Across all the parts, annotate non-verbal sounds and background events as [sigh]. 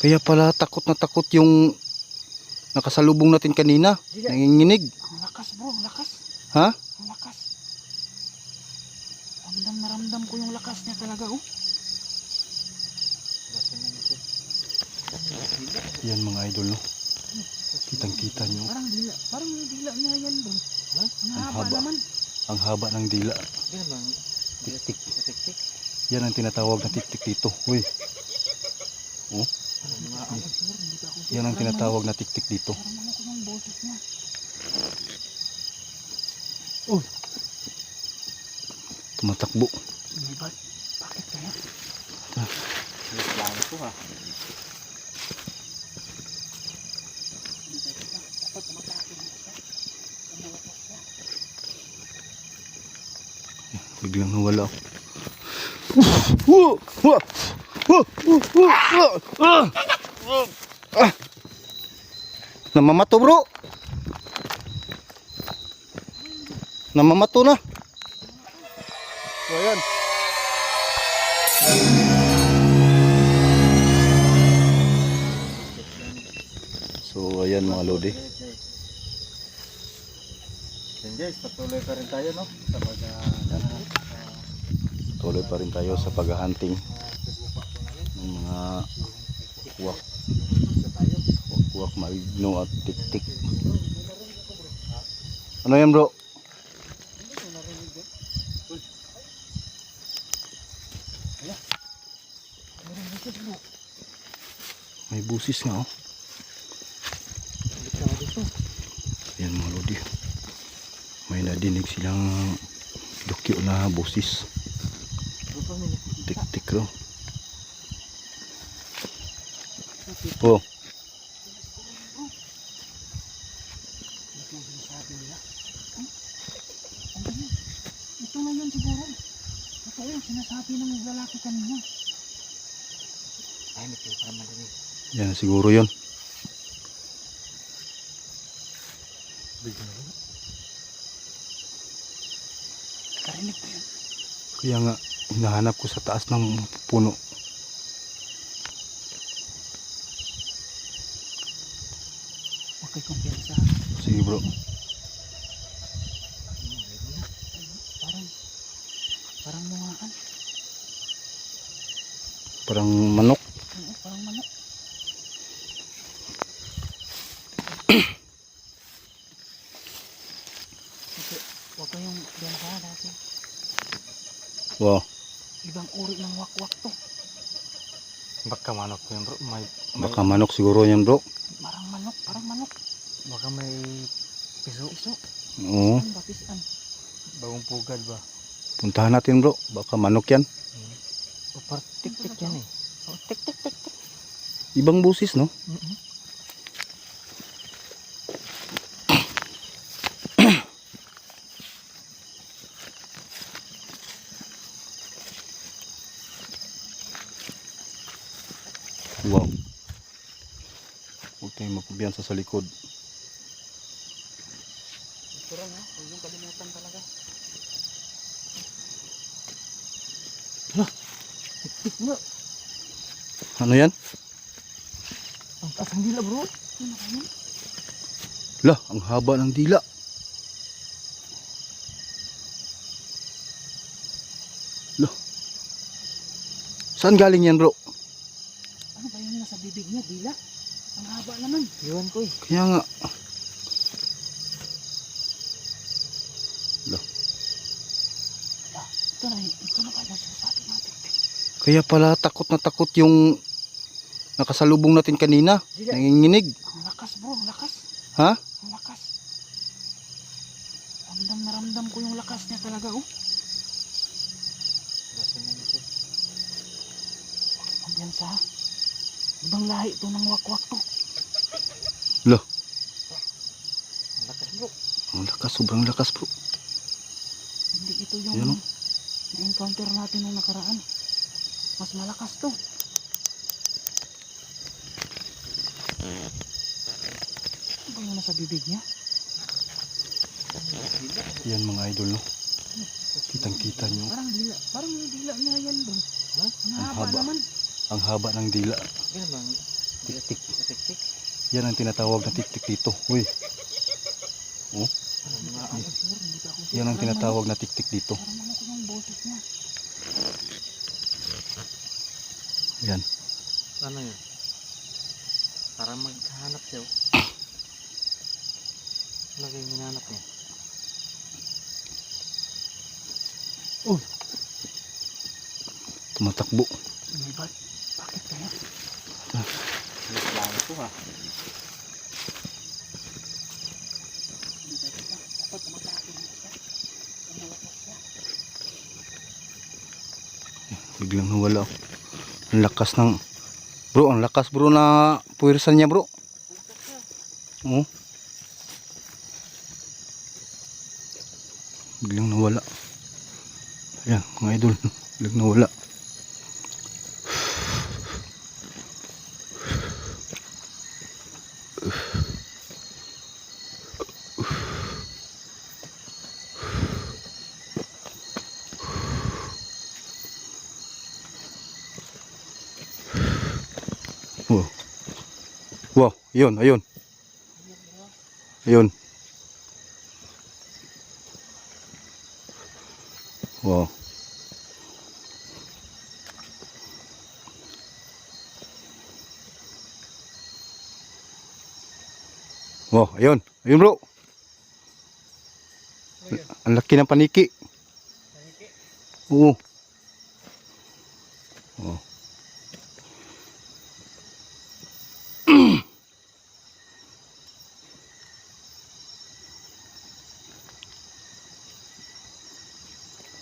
Kaya pala takot na takot yung nakasalubong natin kanina. Dila. Nanginginig. Ang lakas bro, ang lakas. Ha? Ang lakas. Ramdam na ramdam ko yung lakas niya talaga oh. Yan mga idol no. Kitang kita nyo. Parang dila, parang dila niya yan bro. Ha? Ang Ang haba haba. naman. Ang haba ng dila. Yan bang Tiktik. tiktik? Yan ang tinatawag na tiktik dito. Uy. Oh, Yan ang tinatawag na tiktik dito. Niya. Tumatakbo. Bakit kaya? Ah. Ko ha. Biglang nawala ako. Wah! Wah! Wah! Ah! Ah! Namamato bro. Namamato na. So ayan. So ayan mga lodi. Then guys, patuloy pa rin tayo no? Sa pag Tuloy pa rin tayo sa paghahunting kuwak. Kuwak, maligno at tiktik. Ano yan bro? May busis nga oh. Yan mga lodi. May nadinig silang dukyo na busis. Tik-tik raw. Oh, Ito na yun siguro. Ito yung sinasabi ng lalaki kanina. Ay, may para malinig. yan siguro yon. Karinig ko yun. Kaya nga, hinahanap ko sa taas ng puno. Bro. Parang, parang mungaan. Parang manok. Oo, parang manok. Huwag kayong kumpiyansa dati. Wow. Ibang uri ng wakwak to. Baka manok yan bro. May, Baka manok siguro yan bro. Parang manok, parang manok. baka may piso. Iso, Oo. ano ba, pisan? Bagong pugad ba? Puntahan natin bro. Baka manok yan. O par tik-tik yan eh. Oh, tik, tik, tik, tik. Ibang busis no? Mm-hmm. Wow. Huwag tayong magkumpiyansa sa likod. Ito rin ha, huwag yung kalimutan talaga. Tik, tik nga. Ano yan? Ang taas ng dila bro. Ano yan? Lah, ang haba ng dila. Lah. Saan galing yan bro? Ano ba yung nasa bibig niya, dila? Ang haba naman. Iwan ko eh. Kaya nga. Ah, ito na, ito na pala sinasabi natin. Kaya pala takot na takot yung nakasalubong natin kanina. Nanginginig. Ang lakas bro, ang lakas. Ha? Ang lakas. Ramdam na ramdam ko yung lakas niya talaga oh. Kumpiyansa ha. Ibang lahi ito ng wakwak to. Lah, Ang lakas bro. ang lakas, sobrang lakas bro. Hindi ito yung oh. na-encounter natin nung nakaraan. Mas malakas to. Ano ba yung nasa bibig niya? Yan mga idol no. Kitang kita nyo. Parang dila, parang dila niya yan bro. Ha? Ang Ang haba haba. naman. Ang haba ng dila. Yan bang Tiktik. Tik-tik. Yan ang tinatawag na tiktik dito. Uy, ano. yan ang tinatawag na tiktik dito. Parang ano ko yung boses niya. Yan. Ano yun? Maghanap siya. oh. Ano kayong hinanap niya? Tumatakbo. Sumibat. Bakit kaya? Nagplano ko ha. Dapat matake mo siya. Tumulak siya. Biglang nawala. Ang lakas ng... Bro, ang lakas bro na puwersa niya bro. Oo. Biglang nawala. Ayan, mga idol. Biglang nawala. Wow. Wow, yun, ayun. Ayun. Wow. Wow, ayun. Ayun bro. Ang laki ng paniki. Oo. Oh.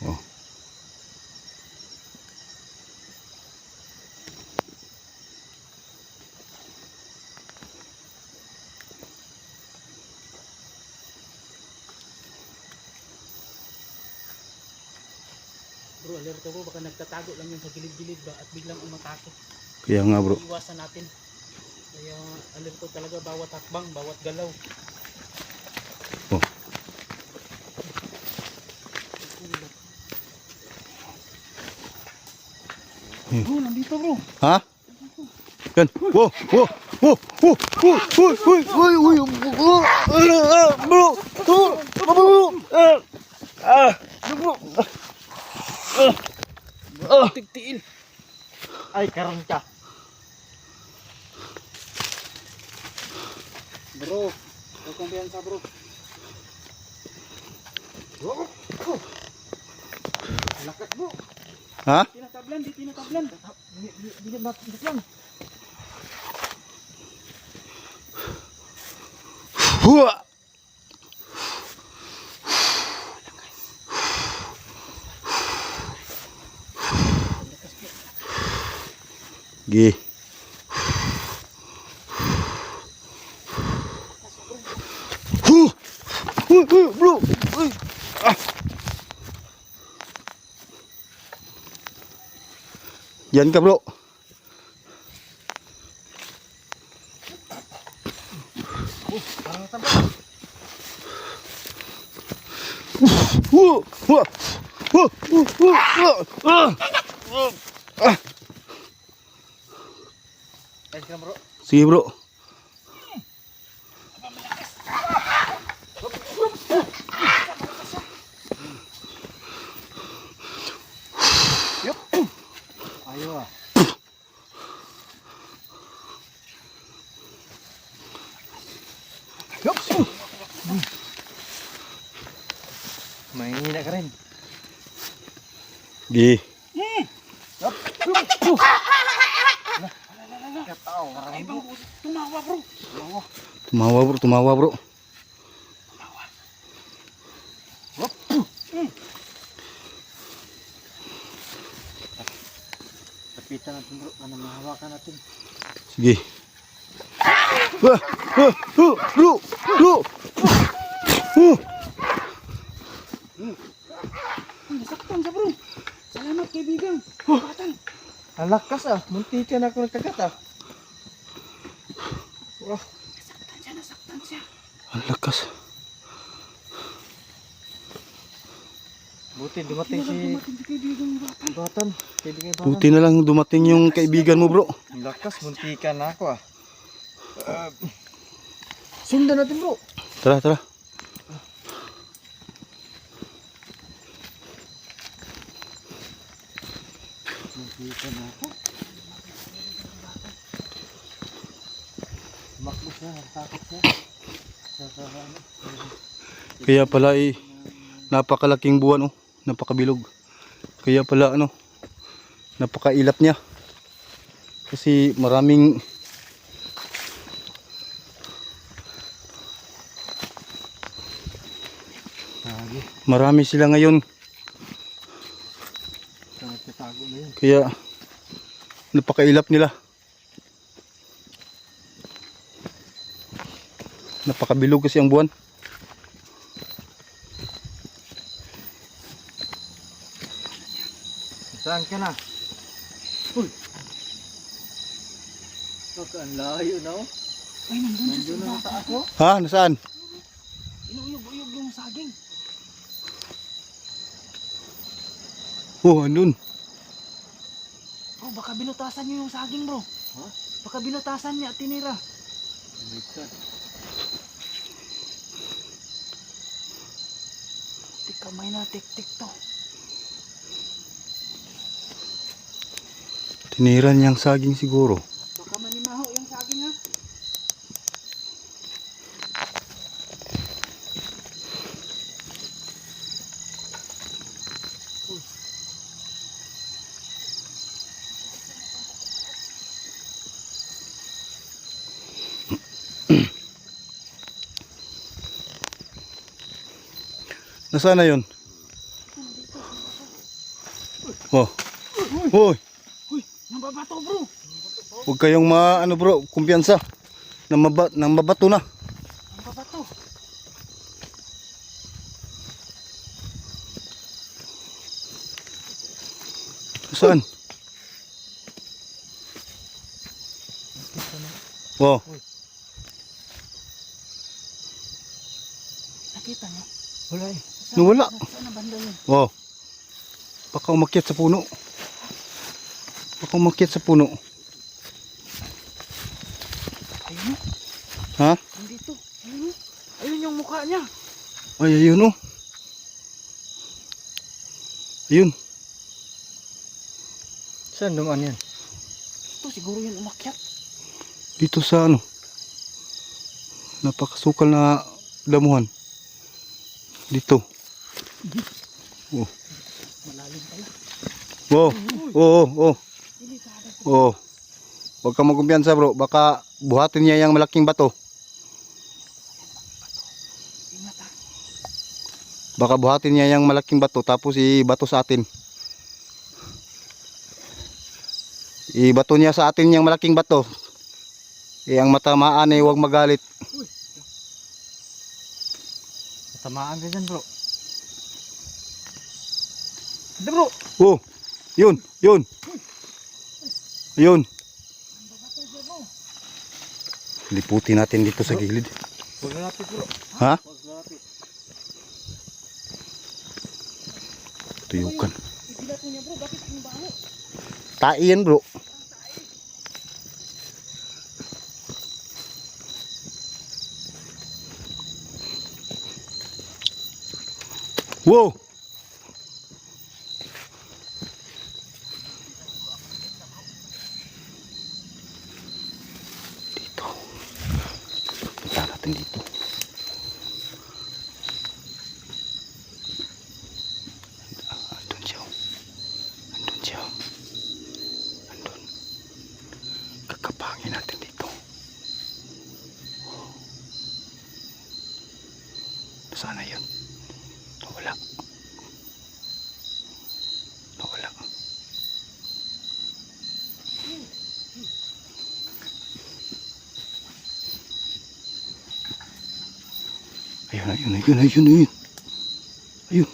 Oh. Bro, alerto bro. Baka nagtatago lang yun sa gilid-gilid ba at biglang umatake. Kaya nga bro. Iwasan natin. Kaya alerto talaga bawat hakbang, bawat galaw. Oh. Bro, nandito bro. Ha? Yan. Wow, wow, wow, wow, wow, wow, wow, wow, wow, ah, bro, bro, bro, ah, ah, bro, ah, Oh. Tigtiin. Ay, karon ka. Bro, pagkumpiyansa bro. Bro, oh. Lakas bro. Ha? Tinatablan, di tinatablan. Di tinatablan. Huwa! ghê dẫn cặp lộ Whoa, whoa, whoa, whoa, whoa, whoa. natin bro. Sige bro. Ayo ah. Main ini nak keren. Gih. Tumawa bro. Tumawa bro, tumawa bro. Kapitan natin bro. Ano mahawakan natin? Sige. Wah, wah, huh, bro, bro. Huh. Ay, nasaktan siya bro. Salamat kaibigan. Batan. Ang lakas ah. Munti ka na ako nagkagat ah. Wah. Nasaktan siya, nasaktan siya. Ang lakas. Buti dumating si batan. Batan. Kaibigan Batan. Buti na lang dumating yung kaibigan mo bro. Ang lakas. Munti ka na ako ah. Sundan natin bro. Tara, tara. Nakita na ako. Makbo siya, takot siya. Sa sa ano. Kaya pala eh, napakalaking buwan oh, napakabilog. Kaya pala ano, napakailap niya. Kasi maraming marami sila ngayon. Kaya napakailap nila. Napakabilog kasi ang buwan. Saan ka na? Uy! Ang layo na oh. Ay, nandun siya Nandun sa na sa ako. Ha? Nasaan? Inuyog-uyog yung saging. Oh, andun. Bro, baka binutasan niyo yung saging bro. Ha? Baka binutasan niya at tinira. Baliktad. Tik kamay na, tik-tik to. Tinira niyang saging siguro. Baka manimaho yung saging ha. Nasaan na yun? Oh. Hoy, Uy, nababato bro. huwag kayong ma ano bro, kumpiyansa. Nang maba, nang mabato na. Nababato. Saan? Oh, Nakita niyo? Wala eh. Nawala. Oh. Baka umakyat sa puno. Baka umakyat sa puno. Ayun. Ha? Nandito. Ayun o. Ayun yung mukha niya. Ay, ayun oh. Ayun. Saan dumaan yan? Ito siguro yun umakyat. Dito sa ano. Napakasukal na damuhan. Dito. Oh. Malalim pala. Oh. Oh, oh, oh. Oh. Huwag ka magkumpiyansa bro. Baka buhatin niya yung malaking bato. Baka buhatin niya yung malaking bato tapos i-bato sa atin. I-bato niya sa atin yung malaking bato. Eh, ang matamaan ay huwag magalit. Tamaan ka dyan bro. Hindi bro. Oh, yun, yun. Yun. Liputin natin dito sa gilid. Huwag na lapit bro. Ha? Huwag na lapit. Tuyukan. Ipilat niya bro. Bakit ang baho? Tai yan bro. Wow! bendito. Ayun, ayun, ayun, ayun, ayun. Ayun.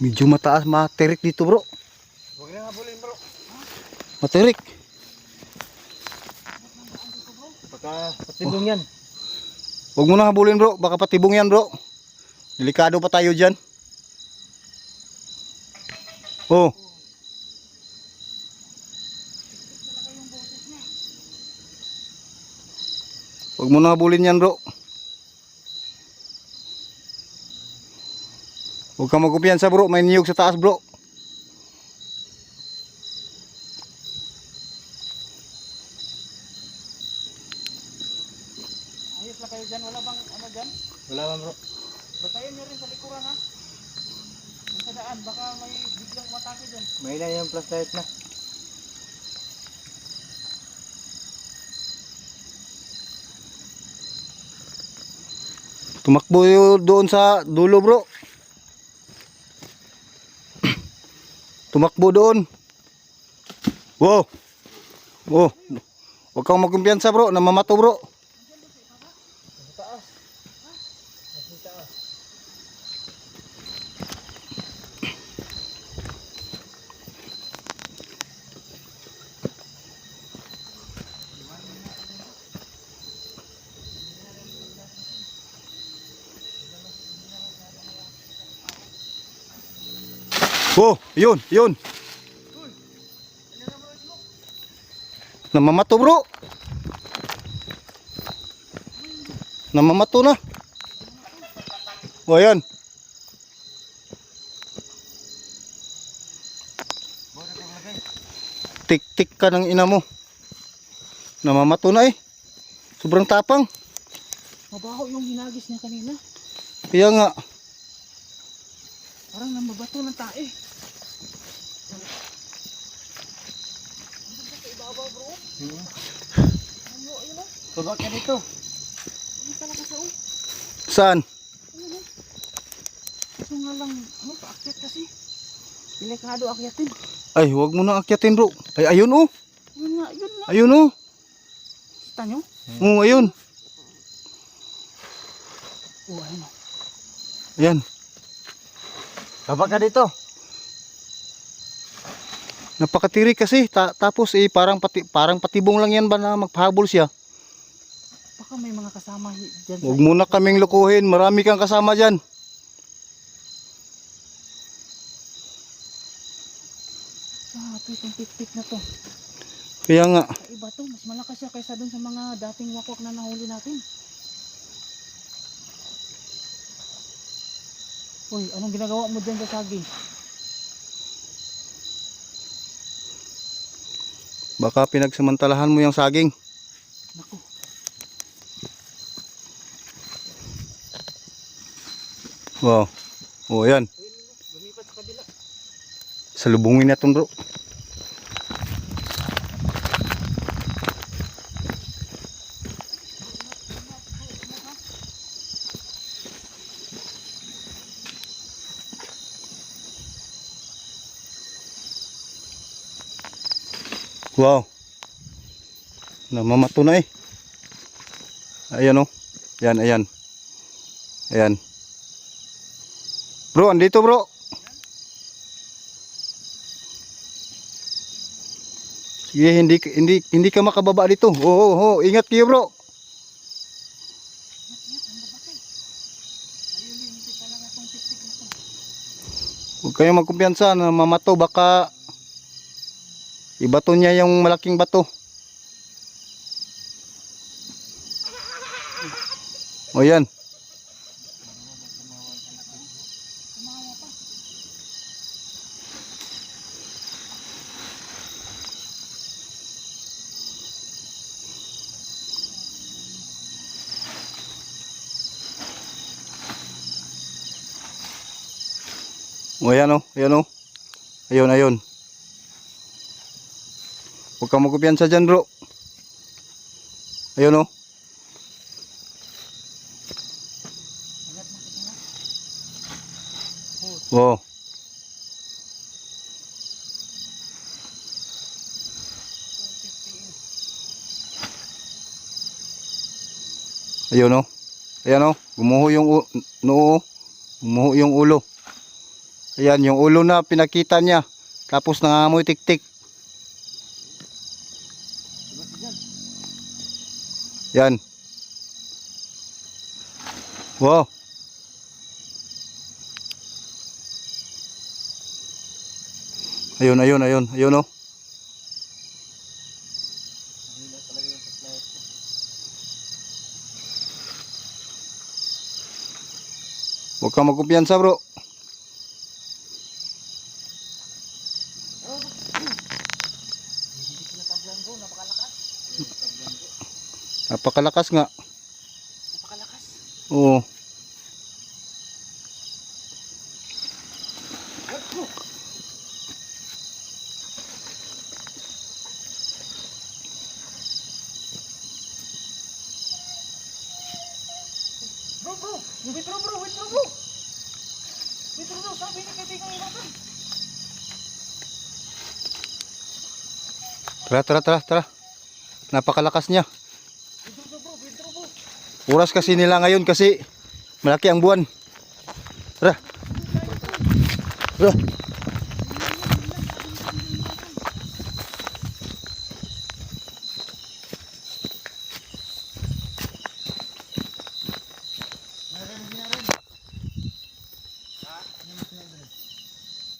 Medyo mataas, materik dito bro. Huwag na habulin bro. Materik. Baka patibong yan. Huwag mo na habulin bro, baka patibong yan bro. Delikado pa tayo dyan. Oh. Talaga yung boses niya. Huwag mo na habulin yan bro. Huwag kang magkumpiyansa bro. May niyog sa taas bro. Ayos lang kayo dyan. Wala bang ano dyan? Wala man bro. Batayin nyo rin sa likuran ha. Yung sa daan. Baka may biglang matake dyan. May na yung flashlight na. Tumakbo doon sa dulo bro. [clears throat] Tumakbo doon. Wow. Oh. Huwag kang magkumpiyansa bro. Namamato bro. Oh, yun, yun. Namamato bro. Namamato na. O yan. Tik-tik ka ng ina mo. Namamato na eh. Sobrang tapang. Mabaho yung hinagis niya kanina. Kaya nga. Parang namabato ng tae. Tubak ka dito. Ano talaga sa o? Saan? Kaso nga lang, ano, paakyat kasi. Delikado akyatin. Ay, huwag mo na akyatin bro. Ay, ayun oh. Yun nga, yun nga. Ayun oh. Kita nyo? Oh, ayun. Oo, ayun o. Ayan. Tubak ka dito. Napakatiri kasi. Ta- tapos eh, parang, pati parang patibong lang yan ba na magpahabol siya. Baka may mga kasama hi- dyan. Huwag mo na kaming lukuhin. Marami kang kasama dyan. Ah, itong tik-tik na to. Kaya nga. Iba to, mas malakas siya kaysa dun sa mga dating wakwak na nahuli natin. Uy, anong ginagawa mo dyan sa saging? Baka pinagsamantalahan mo yung saging. Naku, Wow. Oh, yan. lumipat sa kabila. Salubungin natin bro. Wow. Namamato na eh. Ayan oh. Ayan, ayan. Ayan. Bro, andito bro. Sige, hindi hindi hindi ka makababa dito. Oo, oo, oo. ingat kayo, bro. Huwag kayong magkumpiyansa na mamato baka ibato niya yung malaking bato. O yan. O yan o, yan o. Ayun, ayun. Huwag kang magkumpiyansa dyan bro. Ayun o. Wow. Ayun o. Ayan o. Gumuho yung noo. Gumuho yung ulo. Ayan, yung ulo na pinakita niya. Tapos nangangamoy tik-tik. Yan. Wow. Ayun, ayun, ayun. Ayun, oh. Huwag kang magkumpiyansa, bro. Napakalakas nga. Napakalakas. Oo. Bro, bro. Withdraw, bro. Withdraw, bro. Withdraw, bro. Sabi ni kaibigan natin. Tara, tara, tara, tara. Napakalakas niya. Withdraw, bro. Withdraw, bro. Oras kasi nila ngayon kasi malaki ang buwan. Tara. Tara.